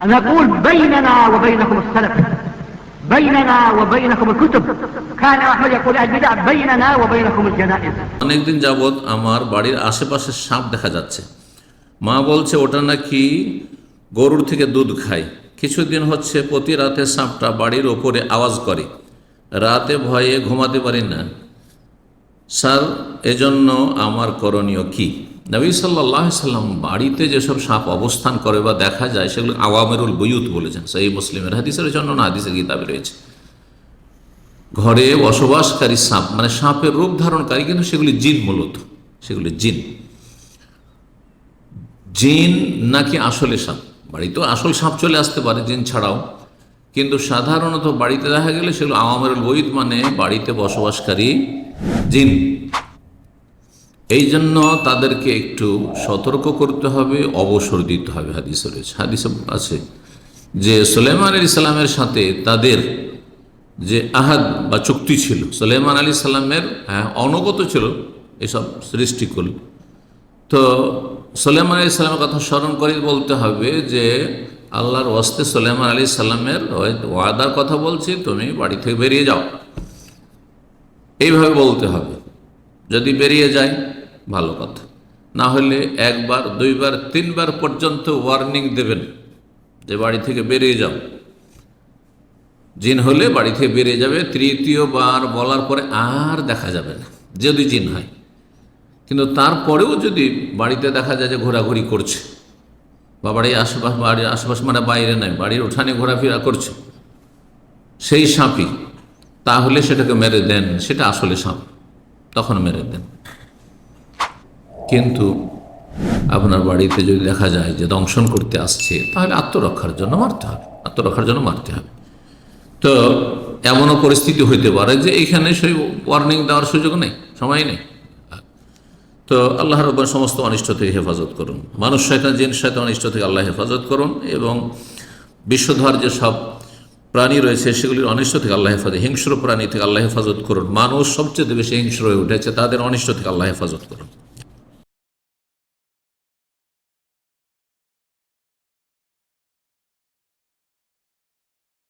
نقول بيننا وبينكم السلف بيننا وبينكم الكتب كان أحمد يقول البدع بيننا وبينكم الجنائز অনেকদিন যাবৎ আমার বাড়ির আশেপাশে সাপ দেখা যাচ্ছে মা বলছে ওটা নাকি গরুর থেকে দুধ খায় কিছুদিন হচ্ছে প্রতি রাতে সাপটা বাড়ির ওপরে আওয়াজ করে রাতে ভয়ে ঘুমাতে পারি না স্যার এজন্য আমার করণীয় কি নবী সাল্লাহ সাল্লাম বাড়িতে যেসব সাপ অবস্থান করে বা দেখা যায়, সেগুলো আওয়ামেরুল বইয়ুত বলেছেন। সেই মুসলিমের হাদিসের জন্য না, হাদিসের কিতাবে রয়েছে। ঘরে বসবাসকারী সাপ মানে সাপের রূপ ধারণকারী, কিন্তু সেগুলি জিন মূলত। সেগুলি জিন। জিন নাকি আসলে সাপ? বাড়িতেও আসল সাপ চলে আসতে পারে, জিন ছাড়াও। কিন্তু সাধারণত বাড়িতে দেখা গেলে সেগুলো আওয়ামের বৈদ মানে বাড়িতে বসবাসকারী জিন। এই জন্য তাদেরকে একটু সতর্ক করতে হবে, অবসর দিতে হবে হাদিস রয়েছে। হাদিসে আছে যে সুলেমান আলী ইসলামের সাথে তাদের যে আহাদ বা চুক্তি ছিল সুলেমান আলী সাল্লামের হ্যাঁ অনুগত ছিল এসব সৃষ্টিকুল। তো সুলেমান আলী সাল্লামের কথা স্মরণ করে বলতে হবে যে আল্লাহর ওয়াস্তে সুলেমান আলী সাল্লামের ওয়াদার কথা বলছি, তুমি বাড়ি থেকে বেরিয়ে যাও। এইভাবে বলতে হবে। যদি বেরিয়ে যায় ভালো কথা। না হলে একবার, দুইবার, তিনবার পর্যন্ত ওয়ার্নিং দেবেন যে বাড়ি থেকে বেরিয়ে যাও। জিন হলে বাড়ি থেকে বেরিয়ে যাবে, তৃতীয়বার বলার পরে আর দেখা যাবে না, যদি জিন হয়। কিন্তু তারপরেও যদি বাড়িতে দেখা যায় যে ঘোরাঘুরি করছে, বা বাড়ির আশেপাশ বাড়ির আশেপাশ মানে বাইরে নয় বাড়ির উঠানে ঘোরাফেরা করছে, সেই সাপই, তাহলে সেটাকে মেরে দেন, সেটা আসলে সাপ, তখন মেরে দেন। কিন্তু আপনার বাড়িতে যদি দেখা যায় যে দংশন করতে আসছে, তাহলে আত্মরক্ষার জন্য মারতে হবে, আত্মরক্ষার জন্য মারতে হবে। তো এমনও পরিস্থিতি হইতে পারে যে এখানে সেই ওয়ার্নিং দেওয়ার সুযোগ নেই, সময় নেই। তো আল্লাহ রব্বার সমস্ত অনিষ্ট থেকে হেফাজত করুন। মানুষ শয়তান, জিন শয়তান অনিষ্ট থেকে আল্লাহ হেফাজত করুন এবং বিশ্বধর যে সব প্রাণী রয়েছে, সেগুলির অনিষ্ট থেকে আল্লাহ হেফাজত, হিংস্র প্রাণী থেকে আল্লাহ হেফাজত করুন। মানুষ সবচেয়ে বেশি হিংস্র হয়ে উঠেছে, তাদের অনিষ্ট থেকে আল্লাহ হেফাজত করুন।